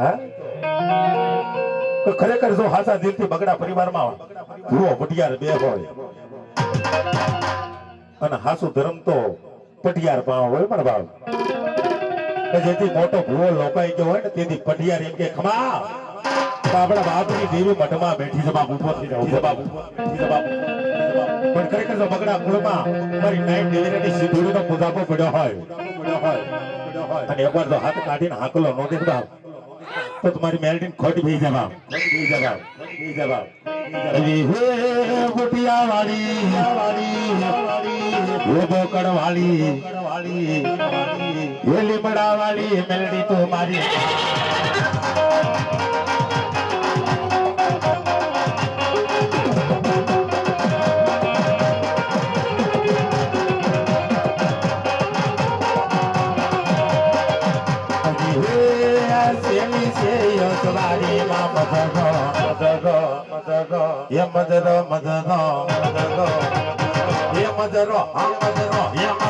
હા તો ખરેખર જો હાસા દિલથી બગડા પરિવારમાં ભૂવો પટિયાર બે હોય, અને હાસુ ધર્મ તો પટિયાર પાવ હોય પણ ભાવ જેથી મોટો ભૂવો લોકાઈ ગયો હોય ને તેથી પટિયાર એમ કે, ખમા આપણા બાપની દેવી મઠમાં બેઠી છે બાપ. પણ ખરેખર જો બગડા મૂળમાં મારી નાઈન ડિવિનિટી સિંધુડીનો નો હોય પડ્યો હોય, અને એકવાર જો હાથ કાઢીને હાકલો નો तो तुम्हारी मेल्टिंग खोट भी जवाब भी जवाब भी जवाब। बुटिया वाली वाली वो बोकड़ वाली वाली ये लिमड़ा वाली मेलडी तुम्हारी। વાળી વાળી હે બોકડ વાળી વાળી હે લીમડા વાળી મેલડી તો મારી બગડા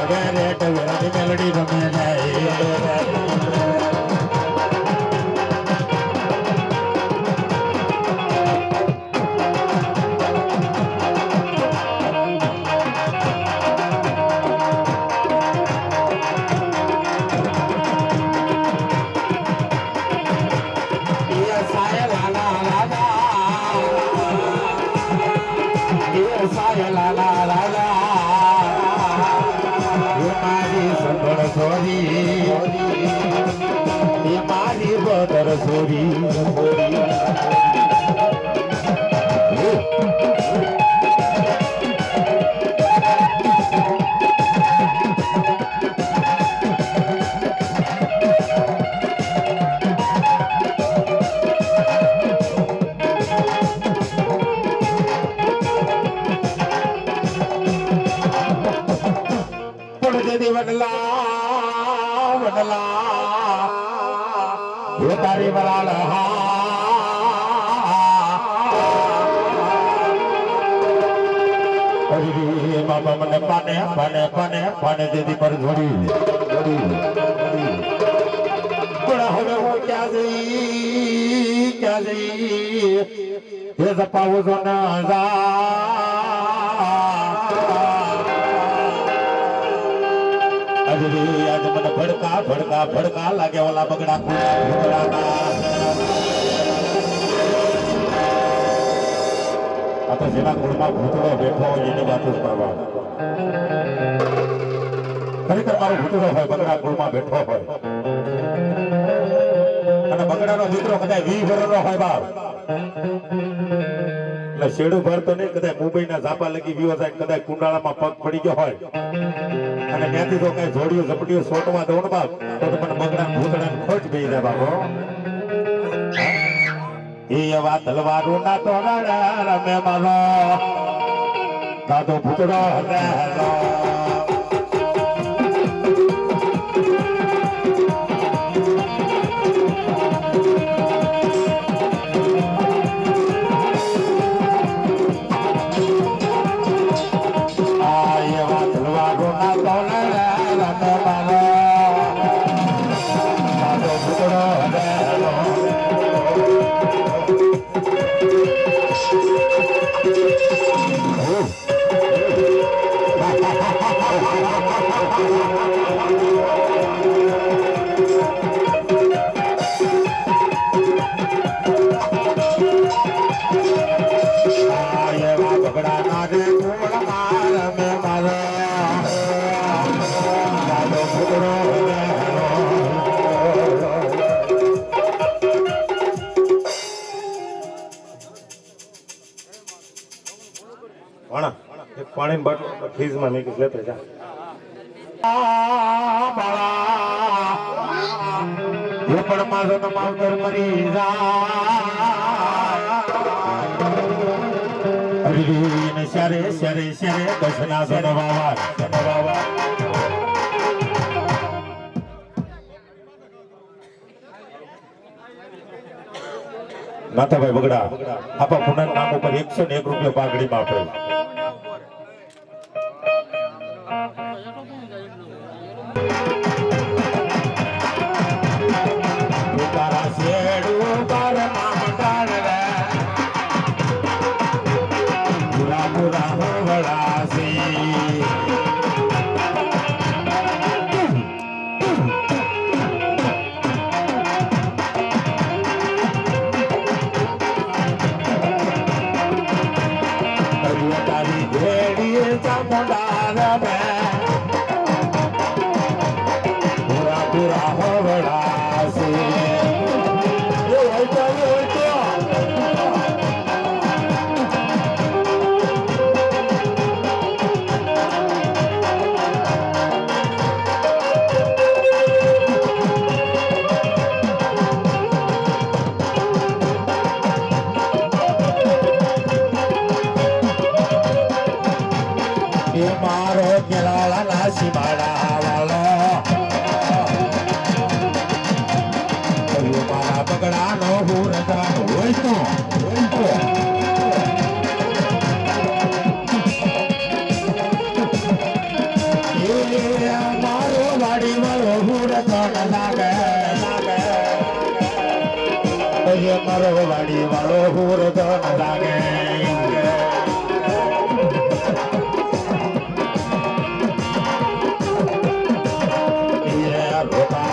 அவரே கவிதை மெலடி ரமேனாய் દી વડલા વડલા એ તારી વરાળ હા બાબા મને પાને પાને પાને પાને દીદી પર જોડી જોડી પણ હવે હું ક્યાં જઈ ક્યાં જઈ એ જપાવો છો ના આજે મને ભડકા ભડકા ભડકા લાગે ઓલા બગડા. આ તો જેના કુળમાં ભૂતળો બેઠો હોય એની વાત જ કરવા ખરેખર મારો ભૂતળો હોય, બગડા કુળમાં બેઠો હોય. અને બગડાનો દીકરો કદાચ વી વર્ષનો હોય બાપ. એટલે શેડું ભરતો નહીં, કદાચ મુંબઈના ઝાપા લગી વિવો સાહેબ કદાચ કુંડાળામાં પગ પડી ગયો હોય. અને ત્યાંથી તો કઈ જોડિયું ઝપટ્યું સોટમાં દોડ બાપ, તો તમને મને બગડા ભૂતડા ખોટ ગઈ જાય બાપો એ એવા તલવારો ના તો રમે મારો. દાદો ભૂતડો રહેલો પાણીની બાટલો ફ્રીજમાં મેં કીધું લેતો જા પણ મારો માવતર મરી જાય અરવીન શરે શરે શરે દસના સનવાવા સનવાવા નાથાભાઈ બગડા, આપા પુનઃ નામ ઉપર એકસો ને એક રૂપિયા પાઘડીમાં આપેલ. તારા પુરા પુરા હોવડાસી એ મારો વાડી વાળો હુરતો ન લાગે મારો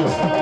Честно.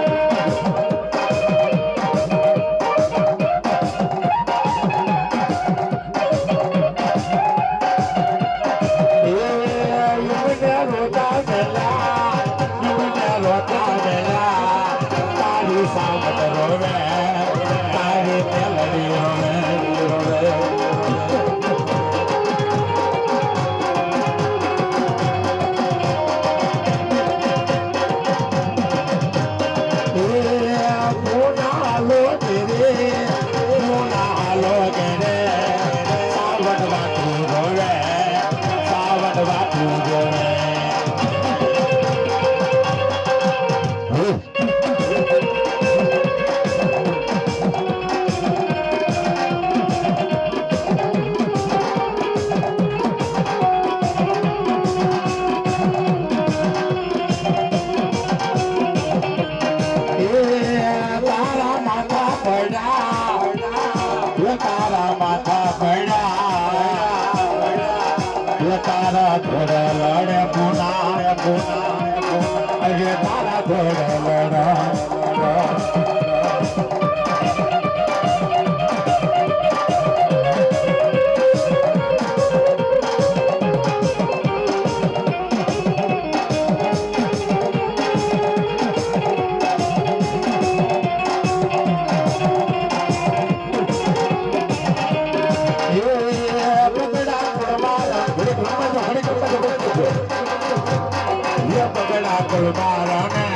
ફૂલમાં રમે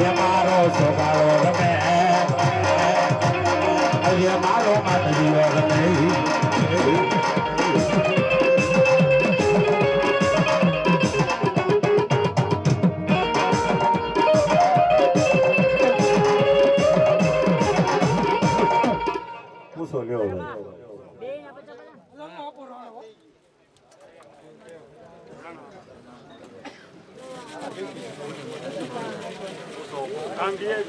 એ મારો છોકરો રમે એ મારો માતજીઓ રમે પૂછો લ્યો También